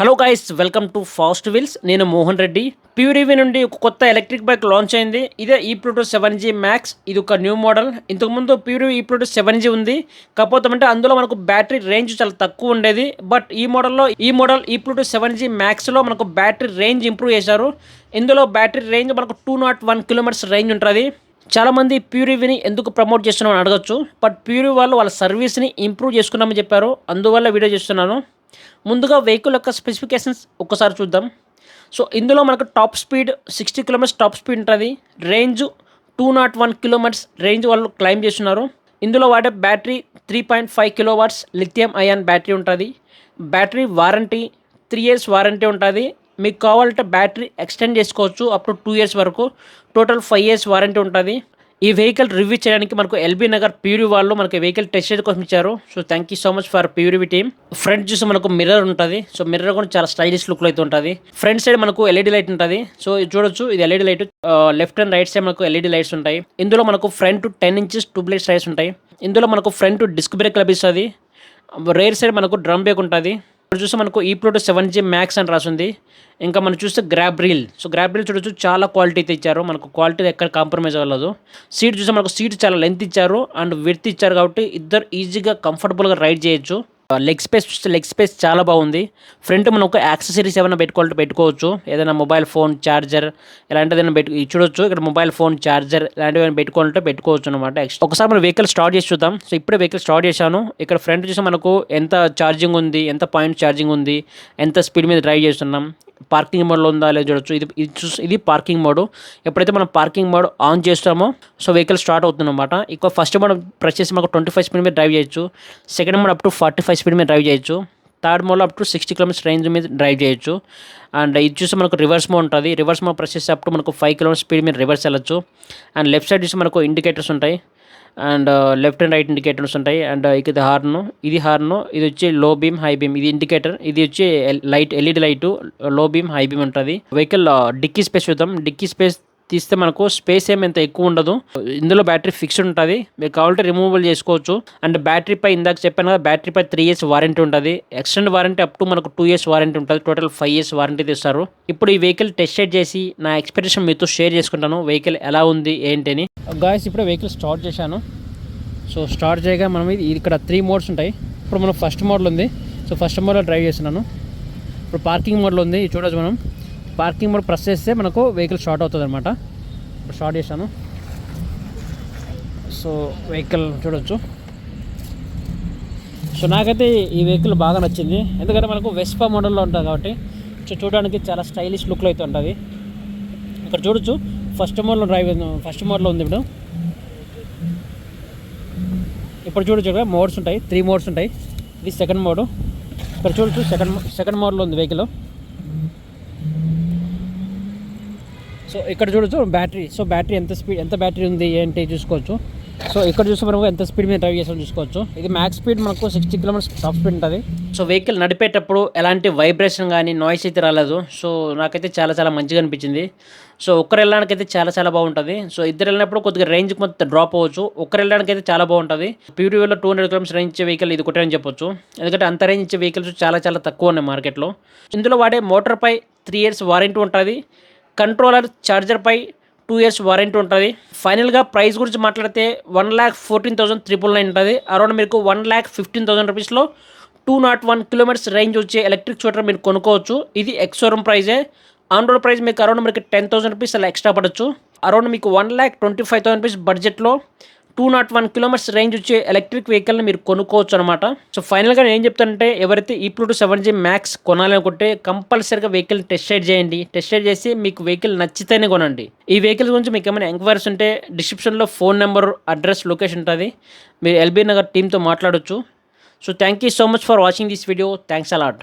Hello guys welcome to Fast Wheels నేను మోహన్ రెడ్డి. ప్యూరివి నుండి ఒక కొత్త ఎలక్ట్రిక్ బైక్ లాంచ్ అయింది. ఇదే ఈ ప్లూటో సెవెన్ జీ మ్యాక్స్ ఇది ఒక న్యూ మోడల్ ఇంతకుముందు ప్యూరివి ఈ ప్లూటో సెవెన్ జీ ఉంది. కాకపోతే అంటే అందులో మనకు బ్యాటరీ రేంజ్ చాలా తక్కువ ఉండేది. బట్ ఈ మోడల్లో ఈ మోడల్ ఈ ప్లూటో సెవెన్ జీ మ్యాక్స్లో మనకు బ్యాటరీ రేంజ్ ఇంప్రూవ్ చేశారు. ఇందులో బ్యాటరీ రేంజ్ మనకు two not one kilometres range ఉంటుంది. చాలామంది ప్యూరివిని ఎందుకు ప్రమోట్ చేస్తున్నామని అడగచ్చు. బట్ ప్యూరి వాళ్ళు వాళ్ళ సర్వీస్ని ఇంప్రూవ్ చేసుకున్నామని చెప్పారు. అందువల్ల వీడియో చేస్తున్నాను. ముందుగా వెహికల్ యొక్క స్పెసిఫికేషన్స్ ఒక్కసారి చూద్దాం. సో ఇందులో మనకు top speed sixty kilometres top speed ఉంటుంది. Range two not one kilometres range వాళ్ళు క్లైమ్ చేస్తున్నారు. ఇందులో వాడే battery three point five kilo watts lithium ion battery ఉంటుంది. Battery warranty three years warranty ఉంటుంది. మీకు కావాలంటే బ్యాటరీ ఎక్స్టెండ్ చేసుకోవచ్చు అప్ టు టూ ఇయర్స్ వరకు. టోటల్ ఫైవ్ ఇయర్స్ వారంటీ ఉంటుంది. ఈ వెహికల్ రివ్యూ చేయడానికి మనకు ఎల్బీ నగర్ ప్యూరి వాళ్ళు మనకి వెహికల్ టెస్ట్ చేయడం కోసం ఇచ్చారు. So thank you so much for Pure EV team front చూసి మనకు మిర్రర్ ఉంటుంది. సో మిర్రర్ కూడా చాలా స్టైలిష్ లుక్లో అయితే ఉంటుంది. ఫ్రంట్ సైడ్ మనకు ఎల్ఈడి లైట్ ఉంటుంది. సో ఇది చూడొచ్చు. ఇది LED light left and right side మనకు ఎల్ఈడి లైట్స్ ఉంటాయి. ఇందులో మనకు front ten inches tube lights size ఉంటాయి. ఇందులో మనకు ఫ్రంట్ డిస్క్ బ్రేక్ లభిస్తుంది. రేర్ సైడ్ మనకు డ్రమ్ బ్రేక్ ఉంటుంది. ఇప్పుడు చూస్తే మనకు ఈ ప్లూటో సెవెన్ జీ మ్యాక్స్ అని రాసింది. ఇంకా మనం చూస్తే grab rail so grab rail చూడొచ్చు చాలా క్వాలిటీ అయితే ఇచ్చారు. మనకు క్వాలిటీ ఎక్కడ కాంప్రమైజ్ అవ్వలేదు. సీట్ చూస్తే మనకు సీట్ చాలా లెంత్ ఇచ్చారు అండ్ విడ్త్ ఇచ్చారు కాబట్టి ఇద్దరు ఈజీగా కంఫర్టబుల్గా రైడ్ చేయొచ్చు. లెగ్ స్పేస్ చూస్తే లెగ్ స్పేస్ చాలా బాగుంది. ఫ్రంట్ మనం ఒక యాక్సెసరీస్ ఏమైనా పెట్టుకోవాలంటే పెట్టుకోవచ్చు. ఏదైనా మొబైల్ ఫోన్ ఛార్జర్ ఇలాంటిది ఏదైనా పెట్టు చూడొచ్చు. ఇక్కడ మొబైల్ ఫోన్ ఛార్జర్ ఇలాంటివి ఏమైనా పెట్టుకోవాలంటే పెట్టుకోవచ్చు అనమాట ఒకసారి మనం వెహికల్ స్టార్ట్ చేసి చూద్దాం. సో ఇప్పుడే వెహికల్ స్టార్ట్ చేశాను. ఇక్కడ ఫ్రంట్ చూసి మనకు ఎంత ఛార్జింగ్ ఉంది ఎంత పాయింట్ ఛార్జింగ్ ఉంది ఎంత స్పీడ్ మీద డ్రైవ్ చేస్తున్నాం. పార్కింగ్ మోడ్లో ఉందా లేదో చూడొచ్చు. ఇది ఇది చూసి ఇది పార్కింగ్ మోడ్. ఎప్పుడైతే మనం పార్కింగ్ మోడ్ ఆన్ చేస్తామో సో వెహికల్ స్టార్ట్ అవుతుందన్నమాట. ఇక ఫస్ట్ మనం ప్రెస్ చేసి మనకు ట్వంటీ ఫైవ్ స్పీడ్ మీద డ్రైవ్ చేయొచ్చు. Second mode up to forty five speed మీద డ్రైవ్ చేయొచ్చు. థర్డ్ మోడ్లో up to sixty kilometres range మీద డ్రైవ్ చేయొచ్చు. అండ్ ఇది చూసి మనకు రివర్స్ మోడ్ ఉంటుంది. రివర్స్ మోడ్ ప్రెస్ చేస్తే అప్ టు మనకు ఫైవ్ కిలోమీటర్స్ స్పీడ్ మీద రివర్స్ వెళ్ళొచ్చు. అండ్ లెఫ్ట్ సైడ్ చూసి మనకు ఇండికేటర్స్ ఉంటాయి. And left and right indicators ఉంటాయి. అండ్ uh, ఇది హార్న్ ఇది హార్న్ ఇది వచ్చి లో బీమ్ హై బీమ్ ఇది ఇండికేటర్ ఇది వచ్చి లైట్ ఎల్ఈడి లైట్లో బీమ్ హై బీమ్ ఉంటుంది. వెహికల్ డిక్కీ స్పేస్ చూద్దాం. డిక్కీ స్పేస్ తీస్తే మనకు స్పేస్ ఏమి ఎంత ఎక్కువ ఉండదు. ఇందులో బ్యాటరీ ఫిక్స్డ్ ఉంటుంది. మీకు కావాలంటే రిమూవబుల్ చేసుకోవచ్చు. అండ్ బ్యాటరీ పై ఇందాక చెప్పాను కదా బ్యాటరీ పై త్రీ ఇయర్స్ వారంటీ ఉంటుంది. ఎక్స్టెండ్ వారంటీ అప్ టు మనకు టూ ఇయర్స్ వారంటీ ఉంటుంది. టోటల్ ఫైవ్ ఇయర్స్ వారంటీ తీస్తారు. ఇప్పుడు ఈ వెహికల్ టెస్ట్ రైడ్ చేసి నా ఎక్స్పెక్టేషన్ మీతో షేర్ చేసుకుంటాను. వెహికల్ ఎలా ఉంది ఏంటి అని గాయస్ ఇప్పుడు వెహికల్ స్టార్ట్ చేశాను. సో స్టార్ట్ చేయగా మనం ఇది ఇక్కడ త్రీ మోడ్స్ ఉంటాయి. ఇప్పుడు మనం ఫస్ట్ మోడల్ ఉంది. సో ఫస్ట్ మోడల్ డ్రైవ్ చేస్తున్నాను. ఇప్పుడు పార్కింగ్ మోడల్ ఉంది. ఇది చూడొచ్చు మనం. పార్కింగ్ మోడ్ ప్రెస్ చేస్తే మనకు వెహికల్ షార్ట్ అవుతుంది అనమాట ఇప్పుడు షార్ట్ చేశాను. సో వెహికల్ చూడొచ్చు. సో నాకైతే ఈ వెహికల్ బాగా నచ్చింది. ఎందుకంటే మనకు వెస్పా మోడల్లో ఉంటుంది కాబట్టి సో చూడడానికి చాలా స్టైలిష్ లుక్లో అయితే ఉంటుంది. ఇక్కడ చూడొచ్చు. ఫస్ట్ మోడ్లో డ్రైవ్ ఫస్ట్ మోడ్లో ఉంది ఇప్పుడు. ఇప్పుడు చూడొచ్చు ఇక్కడ మోడ్స్ ఉంటాయి. త్రీ మోడ్స్ ఉంటాయి. ఇది సెకండ్ మోడ్ ఇక్కడ చూడొచ్చు సెకండ్ సెకండ్ మోడ్లో ఉంది వెహికల్ సో ఇక్కడ చూడొచ్చు బ్యాటరీ. సో బ్యాటరీ ఎంత స్పీడ్ ఎంత బ్యాటరీ ఉంది ఏంటి చూసుకోవచ్చు. సో ఇక్కడ చూస్తే మనకు ఎంత స్పీడ్ మీద డ్రైవ్ చేసామో చూసుకోవచ్చు. ఇది మ్యాక్స్ స్పీడ్ మనకు సిక్స్టీ కిలోమీటర్స్ టాప్ స్పీడ్ ఉంటుంది. సో వెహికల్ నడిపేటప్పుడు ఎలాంటి వైబ్రేషన్ కానీ నాయిస్ అయితే రాలేదు. సో నాకైతే చాలా చాలా మంచిగా అనిపించింది. సో ఒక్కరు వెళ్ళడానికి అయితే చాలా చాలా బాగుంటుంది. సో ఇద్దరు వెళ్ళినప్పుడు కొద్దిగా రేంజ్ కొంత డ్రాప్ అవ్వచ్చు. ఒక్కరు వెళ్ళడానికి అయితే చాలా బాగుంటుంది. ప్యూరివేలో టూ హండ్రెడ్ కిలోమీటర్స్ రేంజ్ ఇచ్చే వెహికల్ ఇది ఒకటే అని చెప్పొచ్చు. ఎందుకంటే అంత రేంజ్ ఇచ్చే వెహికల్స్ చాలా చాలా తక్కువ ఉన్నాయి మార్కెట్లో ఇందులో వాడే మోటార్పై త్రీ ఇయర్స్ వారంటీ ఉంటుంది. కంట్రోలర్ ఛార్జర్పై టూ ఇయర్స్ వారంటీ ఉంటుంది. ఫైనల్గా ప్రైస్ గురించి మాట్లాడితే one lakh fourteen thousand triple nine ఉంటుంది. అరౌండ్ మీకు వన్ ల్యాక్ ఫిఫ్టీన్ థౌసండ్ రూపీస్లో two not one kilometres range వచ్చే ఎలక్ట్రిక్ స్కూటర్ మీరు కొనుక్కోవచ్చు. ఇది ఎక్సోరూమ్ ప్రైజే. ఆన్ రోడ్ ప్రైస్ మీకు అరౌండ్ మీకు టెన్ థౌసండ్ రూపీస్ అలా ఎక్స్ట్రా పడవచ్చు అరౌండ్ మీకు one lakh twenty five thousand rupees బడ్జెట్లో two not one kilometres range వచ్చే ఎలక్ట్రిక్ వెహికల్ని మీరు కొనుక్కోవచ్చు అనమాట సో ఫైనల్గా నేను ఏం చెప్తానంటే ఎవరైతే ఈ ప్లూటో సెవెన్ జీ మ్యాక్స్ కొనాలనుకుంటే కంపల్సరీగా వెహికల్ టెస్ట్ రైడ్ చేయండి. టెస్ట్ రైడ్ చేసి మీకు వెహికల్ నచ్చితేనే కొనండి. ఈ వెహికల్ గురించి మీకు ఏమైనా ఎంక్వైరీస్ ఉంటే డిస్క్రిప్షన్లో ఫోన్ నెంబర్ అడ్రస్ లొకేషన్ ఉంటుంది. మీరు ఎల్బీ నగర్ టీమ్తో మాట్లాడొచ్చు. So thank you so much for watching this video. Thanks a lot.